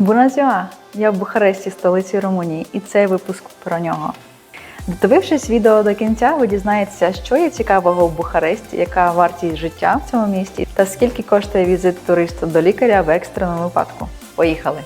Буназіа! Я в Бухаресті, столиці Румунії, і цей випуск про нього. Додивившись відео до кінця, ви дізнаєтеся, що є цікавого в Бухаресті, яка вартість життя в цьому місті, та скільки коштує візит туриста до лікаря в екстреному випадку. Поїхали!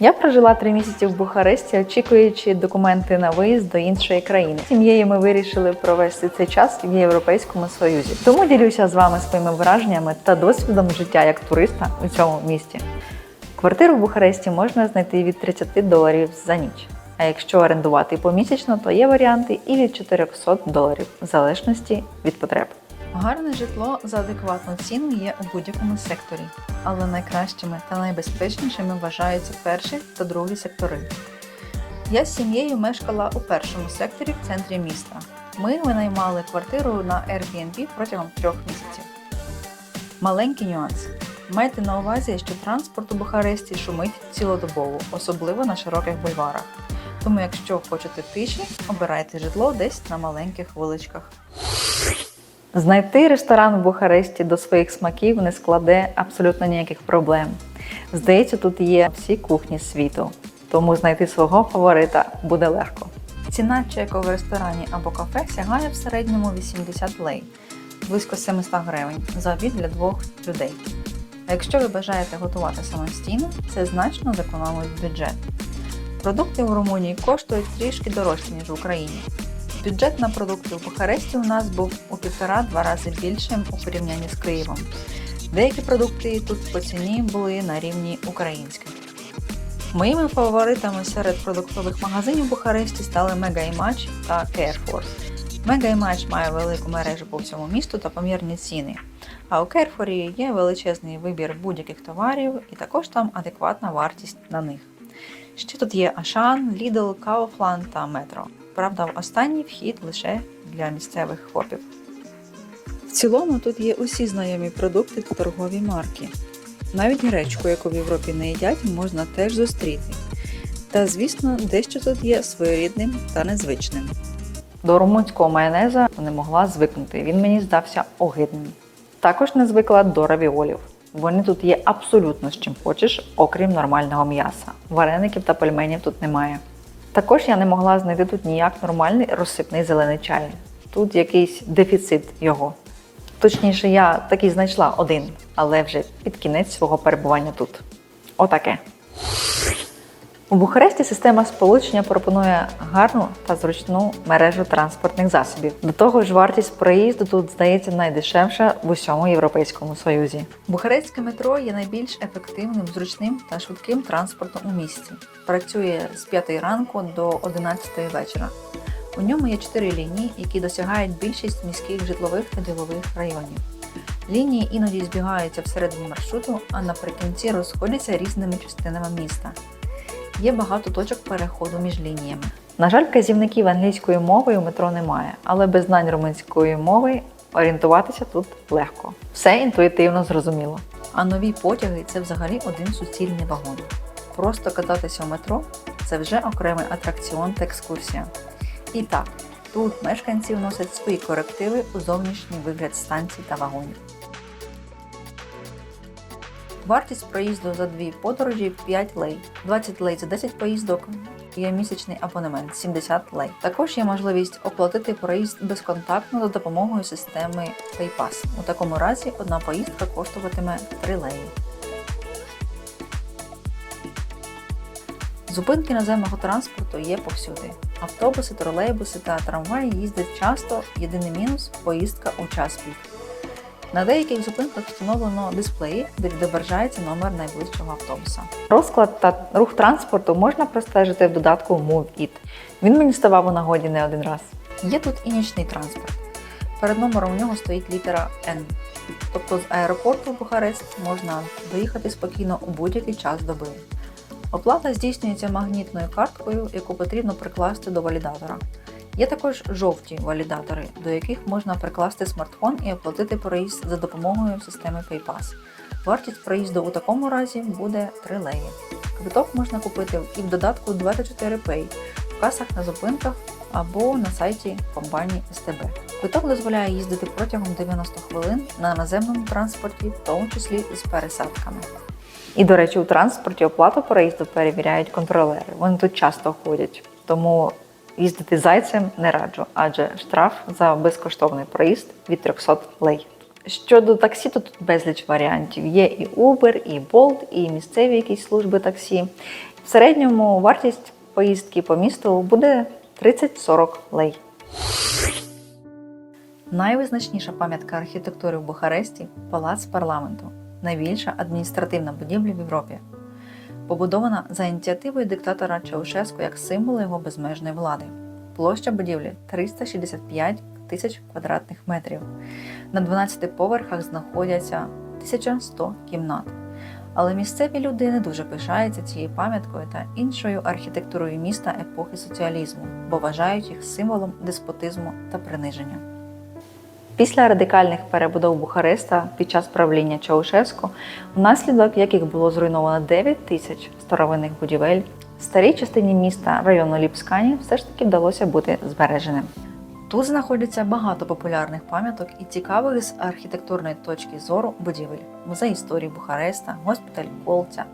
Я прожила три місяці в Бухаресті, очікуючи документи на виїзд до іншої країни. Сім'єю ми вирішили провести цей час в Європейському Союзі. Тому ділюся з вами своїми враженнями та досвідом життя як туриста у цьому місті. Квартиру в Бухаресті можна знайти від 30 доларів за ніч. А якщо орендувати помісячно, то є варіанти і від 400 доларів, в залежності від потреб. Гарне житло за адекватну ціну є у будь-якому секторі, але найкращими та найбезпечнішими вважаються перший та другий сектори. Я з сім'єю мешкала у першому секторі в центрі міста. Ми винаймали квартиру на Airbnb протягом трьох місяців. Маленький нюанс. Майте на увазі, що транспорт у Бухаресті шумить цілодобово, особливо на широких бульварах. Тому, якщо хочете тиші, обирайте житло десь на маленьких вуличках. Знайти ресторан в Бухаресті до своїх смаків не складе абсолютно ніяких проблем. Здається, тут є всі кухні світу, тому знайти свого фаворита буде легко. Ціна чеку в ресторані або кафе сягає в середньому 80 лей, близько 700 гривень за обід для двох людей. А якщо ви бажаєте готувати самостійно, це значно зекономить бюджет. Продукти в Румунії коштують трішки дорожче, ніж в Україні. Бюджет на продукти в Бухаресті у нас був у півтора-два рази більшим у порівнянні з Києвом. Деякі продукти тут по ціні були на рівні українських. Моїми фаворитами серед продуктових магазинів в Бухаресті стали Image та Carrefour. Image має велику мережу по всьому місту та помірні ціни. А у Carrefour є величезний вибір будь-яких товарів і також там адекватна вартість на них. Ще тут є Ашан, Lidl, Kaufland та Metro. Правда, в останній вхід лише для місцевих хопів. В цілому тут є усі знайомі продукти та торгові марки. Навіть гречку, яку в Європі не їдять, можна теж зустріти. Та, звісно, дещо тут є своєрідним та незвичним. До румунського майонеза не могла звикнути, він мені здався огидним. Також не звикла до равіолів. Вони тут є абсолютно з чим хочеш, окрім нормального м'яса. Вареників та пельменів тут немає. Також я не могла знайти тут ніяк нормальний розсипний зелений чай. Тут якийсь дефіцит його. Точніше, я таки знайшла один, але вже під кінець свого перебування тут. Отаке. У Бухаресті система сполучення пропонує гарну та зручну мережу транспортних засобів. До того ж, вартість проїзду тут здається найдешевша в усьому Європейському Союзі. Бухарестське метро є найбільш ефективним, зручним та швидким транспортом у місті. Працює з 5 ранку до 11 вечора. У ньому є чотири лінії, які досягають більшість міських житлових та ділових районів. Лінії іноді збігаються всередині маршруту, а наприкінці розходяться різними частинами міста. Є багато точок переходу між лініями. На жаль, вказівників англійською мовою метро немає, але без знань румунської мови орієнтуватися тут легко. Все інтуїтивно зрозуміло. А нові потяги це взагалі один суцільний вагон. Просто кататися в метро це вже окремий атракціон та екскурсія. І так, тут мешканці вносять свої корективи у зовнішній вигляд станцій та вагонів. Вартість проїзду за дві подорожі 5 лей, 20 лей за 10 поїздок. Є місячний абонемент 70 лей. Також є можливість оплатити проїзд безконтактно за допомогою системи PayPass. У такому разі одна поїздка коштуватиме 3 леї. Зупинки наземного транспорту є повсюди. Автобуси, тролейбуси та трамваї їздять часто. Єдиний мінус поїздка у час пік. На деяких зупинках встановлено дисплеї, де відображається номер найближчого автобуса. Розклад та рух транспорту можна простежити в додатку MoveIt. Він мені ставав у нагоді не один раз. Є тут і нічний транспорт. Перед номером у нього стоїть літера N. Тобто з аеропорту в Бухарест можна доїхати спокійно у будь-який час доби. Оплата здійснюється магнітною карткою, яку потрібно прикласти до валідатора. Є також жовті валідатори, до яких можна прикласти смартфон і оплатити проїзд за допомогою системи PayPass. Вартість проїзду у такому разі буде 3 леї. Квиток можна купити і в додатку 24Pay в касах на зупинках або на сайті компанії СТБ. Квиток дозволяє їздити протягом 90 хвилин на наземному транспорті, в тому числі з пересадками. І, до речі, у транспорті оплату проїзду перевіряють контролери. Вони тут часто ходять. Тому їздити зайцем не раджу, адже штраф за безкоштовний проїзд від 300 лей. Щодо таксі, то тут безліч варіантів. Є і Uber, і Bolt, і місцеві якісь служби таксі. В середньому вартість поїздки по місту буде 30-40 лей. Найвизначніша пам'ятка архітектури в Бухаресті палац парламенту, найбільша адміністративна будівля в Європі. Побудована за ініціативою диктатора Чаушеску як символ його безмежної влади. Площа будівлі 365 тисяч квадратних метрів. На 12 поверхах знаходяться 1100 кімнат. Але місцеві люди не дуже пишаються цією пам'яткою та іншою архітектурою міста епохи соціалізму, бо вважають їх символом деспотизму та приниження. Після радикальних перебудов Бухареста під час правління Чаушеску, внаслідок яких було зруйновано 9 тисяч старовинних будівель, старій частині міста району Ліпскані все ж таки вдалося бути збереженим. Тут знаходиться багато популярних пам'яток і цікавих з архітектурної точки зору будівель: музей історії Бухареста, госпіталь Колця,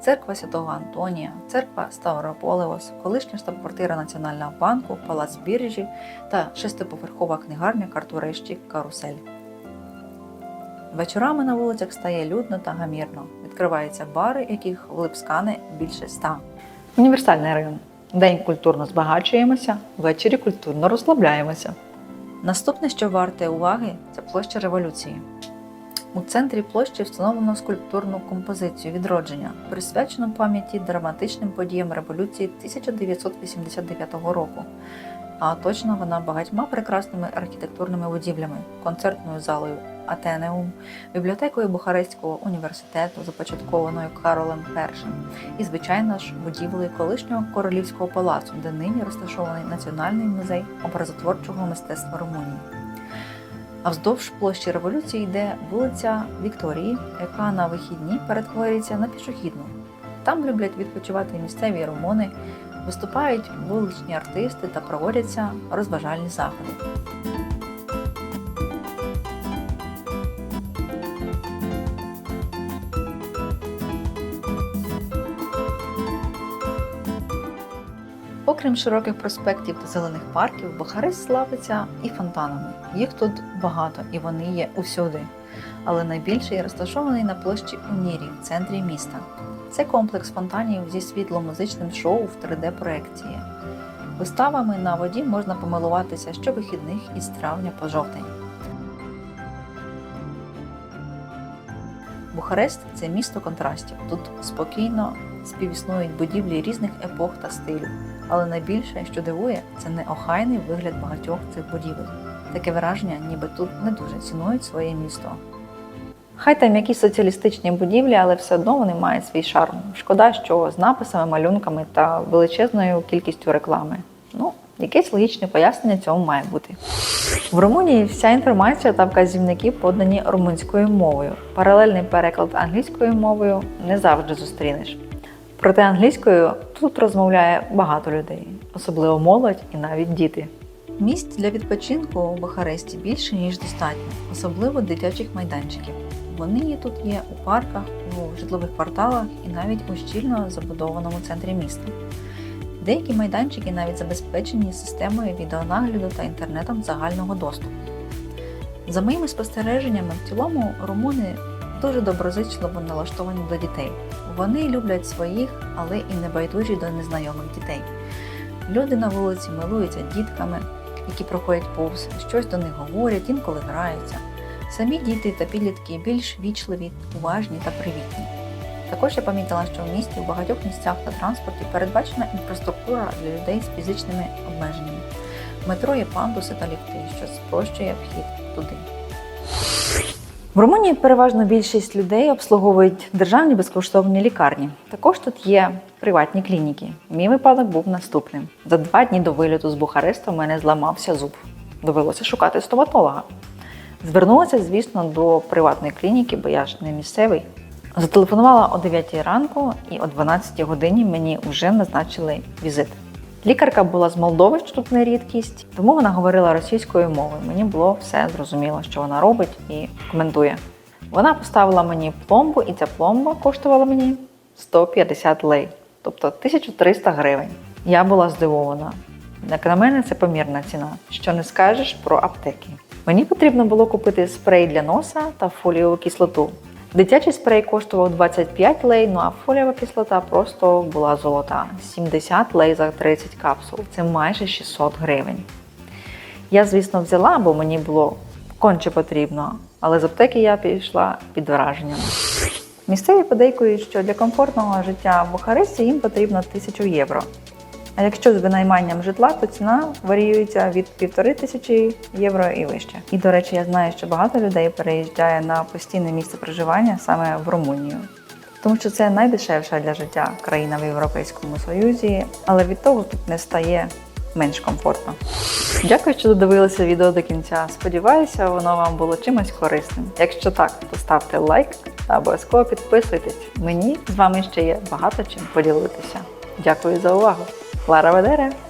церква Святого Антонія, церква Ставрополеос, колишня штаб-квартира Національного банку, палац біржі та шестиповерхова книгарня Картурешті Карусель. Вечорами на вулицях стає людно та гамірно. Відкриваються бари, яких в Липскане більше ста. Універсальний район. День культурно збагачуємося, ввечері культурно розслабляємося. Наступне, що варте уваги, це площа революції. У центрі площі встановлено скульптурну композицію відродження, присвячену пам'яті драматичним подіям революції 1989 року. А точно вона багатьма прекрасними архітектурними будівлями, концертною залою Атенеум, бібліотекою Бухарестського університету, започаткованою Каролем І, і, звичайно ж, будівлею колишнього королівського палацу, де нині розташований Національний музей образотворчого мистецтва Румунії. А вздовж площі революції йде вулиця Вікторії, яка на вихідні перетворюється на пішохідну. Там люблять відпочивати місцеві румуни, виступають вуличні артисти та проводяться розважальні заходи. Окрім широких проспектів та зелених парків, Бухарест славиться і фонтанами. Їх тут багато і вони є усюди. Але найбільший розташований на площі Унірі в центрі міста. Це комплекс фонтанів зі світло-музичним шоу в 3D-проекції. Виставами на воді можна помилуватися щовихідних із травня по жовтень. Бухарест це місто контрастів. Тут спокійно співіснують будівлі різних епох та стилю. Але найбільше, що дивує, це неохайний вигляд багатьох цих будівель. Таке враження, ніби тут не дуже цінують своє місто. Хай там якісь соціалістичні будівлі, але все одно вони мають свій шарм. Шкода, що з написами, малюнками та величезною кількістю реклами. Ну, якесь логічне пояснення цьому має бути. В Румунії вся інформація та вказівники подані румунською мовою. Паралельний переклад англійською мовою не завжди зустрінеш. Проте англійською тут розмовляє багато людей, особливо молодь і навіть діти. Місць для відпочинку у Бухаресті більше ніж достатньо, особливо дитячих майданчиків. Вони тут є у парках, у житлових кварталах і навіть у щільно забудованому центрі міста. Деякі майданчики навіть забезпечені системою відеонагляду та інтернетом загального доступу. За моїми спостереженнями, в цілому румуни дуже доброзичливо налаштовані до дітей. Вони люблять своїх, але і не байдужі до незнайомих дітей. Люди на вулиці милуються дітками, які проходять повз, щось до них говорять, інколи граються. Самі діти та підлітки більш вічливі, уважні та привітні. Також я помітила, що в місті в багатьох місцях та транспорті передбачена інфраструктура для людей з фізичними обмеженнями. Метро є пандуси та ліфти, що спрощує вхід туди. В Румунії переважно більшість людей обслуговують державні безкоштовні лікарні. Також тут є приватні клініки. Мій випадок був наступним: за два дні до виліту з Бухареста в мене зламався зуб. Довелося шукати стоматолога. Звернулася, звісно, до приватної клініки, бо я ж не місцевий. Зателефонувала о 9 ранку і о 12 годині мені вже назначили візит. Лікарка була з Молдови, що тут не рідкість, тому вона говорила російською мовою. Мені було все зрозуміло, що вона робить і коментує. Вона поставила мені пломбу, і ця пломба коштувала мені 150 лей, тобто 1300 гривень. Я була здивована. Як на мене, це помірна ціна. Що не скажеш про аптеки. Мені потрібно було купити спрей для носа та фоліову кислоту. Дитячий спрей коштував 25 лей, ну а фоліова кислота просто була золота. 70 лей за 30 капсул. Це майже 600 гривень. Я, звісно, взяла, бо мені було конче потрібно, але з аптеки я пішла під враженням. Місцеві подейкують, що для комфортного життя в Бухаресті їм потрібно 1000 євро. А якщо з винайманням житла, то ціна варіюється від півтори тисячі євро і вище. І до речі, я знаю, що багато людей переїжджає на постійне місце проживання саме в Румунію. Тому що це найдешевша для життя країна в Європейському Союзі, але від того тут не стає менш комфортно. Дякую, що додивилися відео до кінця. Сподіваюся, воно вам було чимось корисним. Якщо так, то ставте лайк та обов'язково підписуйтесь. Мені з вами ще є багато чим поділитися. Дякую за увагу. Clara Madera.